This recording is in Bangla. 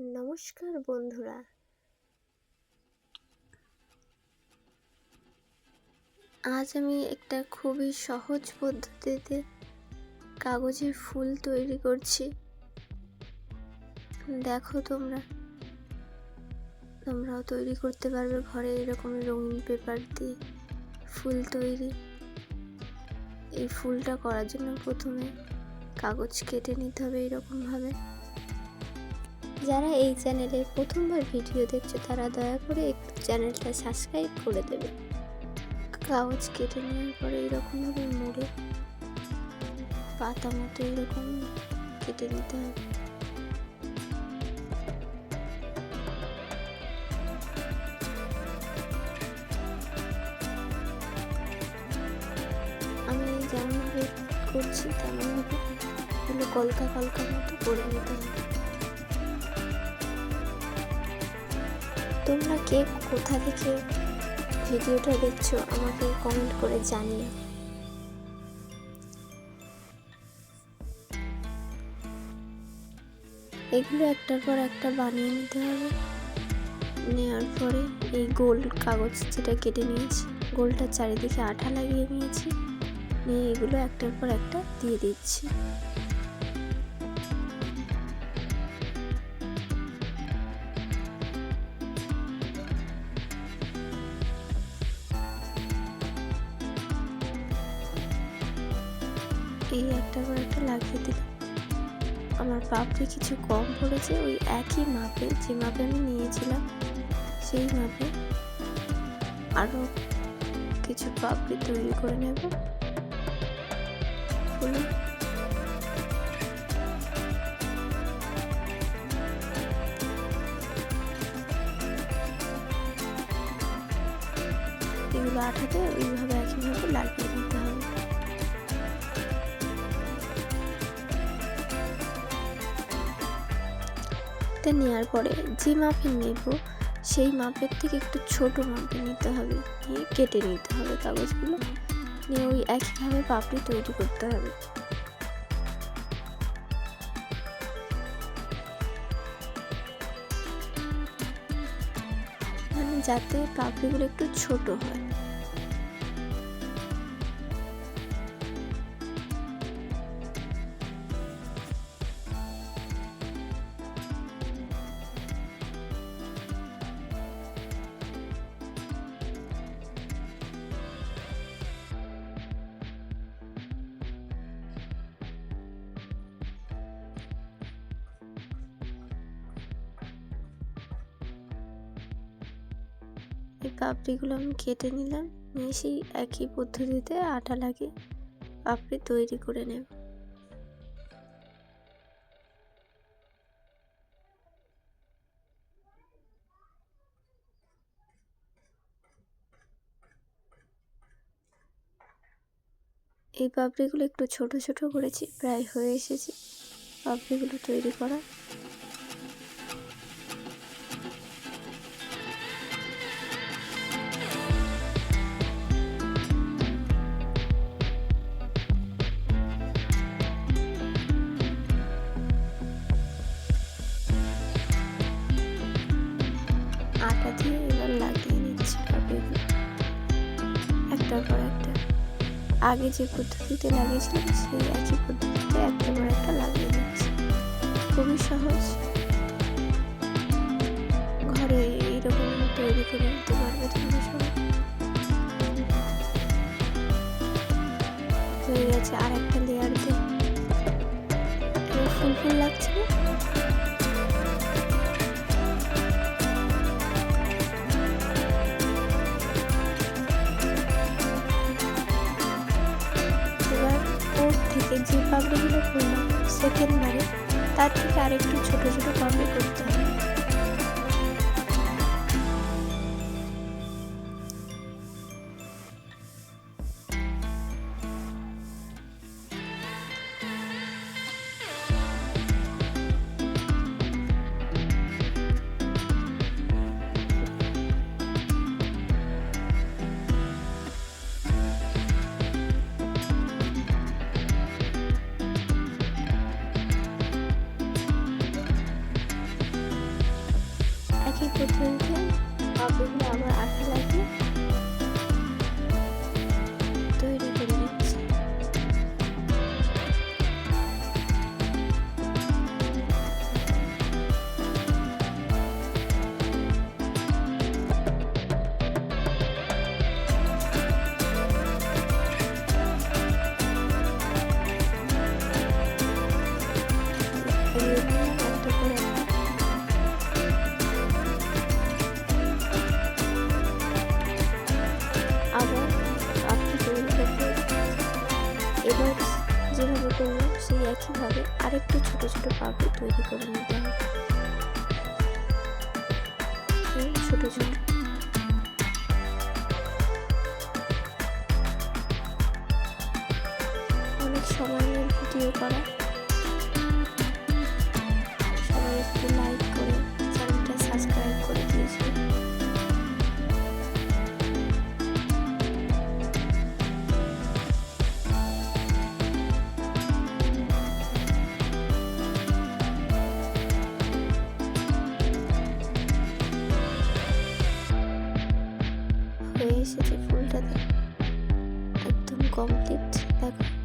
নমস্কার, বন্ধুরা। আজ আমি একটা খুবই সহজ পদ্ধতিতে কাগজের ফুল তৈরি করছি। দেখো তোমরা। তোমরাও তৈরি করতে পারবে ঘরে এরকম রঙিন পেপার দিয়ে ফুল তৈরি। এই ফুলটা করার জন্য প্রথমে কাগজ কেটে নিতে হবে এরকমভাবে। যারা এই চ্যানেলের প্রথমবার ভিডিও দেখছ, তারা দয়া করে একটু চ্যানেলটা সাবস্ক্রাইব করে দেবে। কাগজ কেটে নেওয়ার পরে এরকমভাবে মুড়ে পাতা মতো এরকম কেটে নিতে হবে। আমি যেমনভাবে করছি, তেমনভাবে কলকা কলকা মতো করে নিতে হবে। তোমরা কে? কোথা থেকে ভিডিওটা দেখছ? আমাকে কমেন্ট করে জানিও। এগুলো একটার পর একটা বানিয়ে নিতে হবে। নেওয়ার পরে এই গোল কাগজ যেটা কেটে নিয়েছি গোলটার চারিদিকে আঠা লাগিয়ে নিয়েছি। নিয়ে এগুলো একটার পর একটা দিয়ে দিচ্ছি। এই একটা করে একটা লাগিয়ে দিলাম আমার পাপড়ি কিছু কম পড়েছে, ওই একই মাপে, যে মাপে আমি নিয়েছিলাম, সেই মাপে আরও কিছু পাপড়ি তৈরি করে নেব। এগুলো আঠাতে ওইভাবে একইভাবে লাগিয়ে এটা নেওয়ার পরে যে মাপে নেব, সেই মাপের থেকে একটু ছোট মাপে নিতে হবে। নিয়ে কেটে নিতে হবে কাগজগুলো। নিয়ে ওই একইভাবে পাপড়ি তৈরি করতে হবে। মানে যাতে পাপড়িগুলো একটু ছোট হয়। এই পাপড়িগুলো আমি কেটে নিলাম। নিয়ে সেই একই পদ্ধতিতে আটা লাগিয়ে পাপড়ি তৈরি করে নেব। এই পাপড়িগুলো একটু ছোট ছোট করেছি, প্রায় হয়ে এসেছে। পাপড়িগুলো তৈরি করা দিয়ে এবার লাগিয়ে নিচ্ছি পাপড়িগুলো একটার পর একটা। আগে যে পদ্ধতিতে লাগিয়েছিলাম, সেই একই পদ্ধতিতে একটার পর একটা লাগিয়ে দিচ্ছি খুবই সহজ। ঘরে এইরকম তৈরি করে নিতে পারবে তোমরা হয়ে গেছে আর একটা লেয়ার দিয়ে ফুল ফুল লাগছে না? যে পাপড়িগুলো করলাম সেকেন্ড বারে তার থেকে আরেকটু ছোটো ছোটো পাপড়ি করতে হবে। পদ্ধতিতে পাপড়িগুলো আবার আঠা লাগিয়ে এবার যেভাবে করব সেই একইভাবে আরেকটু ছোট ছোট পাপড়ি তৈরি করে নিতে হবে। ছোট ছোট কমপ্লিট দেখো